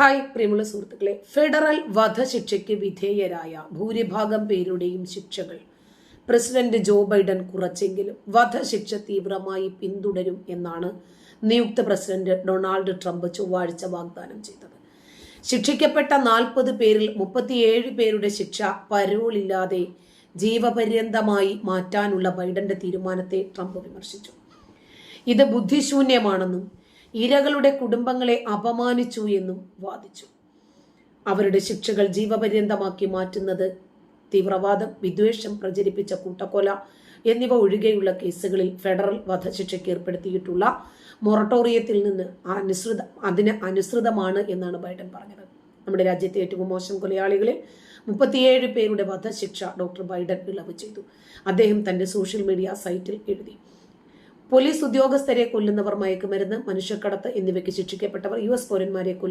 Hi പ്രിയമുള്ള സുഹൃത്തുക്കളെ. Federal വധശിക്ഷയ്ക്ക് വിധേയരായ ഭൂരിഭാഗം പേരുടെയും ശിക്ഷകൾ. പ്രസിഡന്റ് ജോ ബൈഡൻ കുറച്ചെങ്കിലും വധശിക്ഷ തീവ്രമായി പിന്തുടരും എന്നാണ് നിയുക്ത പ്രസിഡന്റ് ഡൊണാൾഡ് ട്രംപ് ചൊവ്വാഴ്ച വാഗ്ദാനം ചെയ്തത്. ശിക്ഷിക്കപ്പെട്ട നാൽപ്പത് പേരിൽ മുപ്പത്തിയേഴ് പേരുടെ ശിക്ഷ പരോളില്ലാതെ ജീവപര്യന്തമായി മാറ്റാനുള്ള ബൈഡന്റെ തീരുമാനത്തെ ട്രംപ് വിമർശിച്ചു. ഇത് ബുദ്ധിശൂന്യമാണെന്നും ഇരകളുടെ കുടുംബങ്ങളെ അപമാനിച്ചു എന്നും വാദിച്ചു. അവരുടെ ശിക്ഷകൾ ജീവപര്യന്തമാക്കി മാറ്റുന്നത് തീവ്രവാദം വിദ്വേഷം പ്രചരിപ്പിച്ച കൂട്ടക്കൊല എന്നിവ ഒഴികെയുള്ള കേസുകളിൽ ഫെഡറൽ വധശിക്ഷയ്ക്ക് ഏർപ്പെടുത്തിയിട്ടുള്ള മൊറട്ടോറിയത്തിൽ നിന്ന് അനുസൃത അതിന് അനുസൃതമാണ് എന്നാണ് ബൈഡൻ പറഞ്ഞത്. നമ്മുടെ രാജ്യത്തെ ഏറ്റവും മോശം കൊലയാളികളിൽ മുപ്പത്തിയേഴ് പേരുടെ വധശിക്ഷ ഡോക്ടർ ബൈഡൻ ഇളവ് ചെയ്തു. അദ്ദേഹം തന്റെ സോഷ്യൽ മീഡിയ സൈറ്റിൽ എഴുതി. പോലീസ് ഉദ്യോഗസ്ഥരെ കൊല്ലുന്നവർ മയക്കുമരുന്ന് മനുഷ്യക്കടത്ത് എന്നിവയ്ക്ക് ശിക്ഷിക്കപ്പെട്ടവർ യു എസ് പൗരന്മാരെ കൊല്ലുന്ന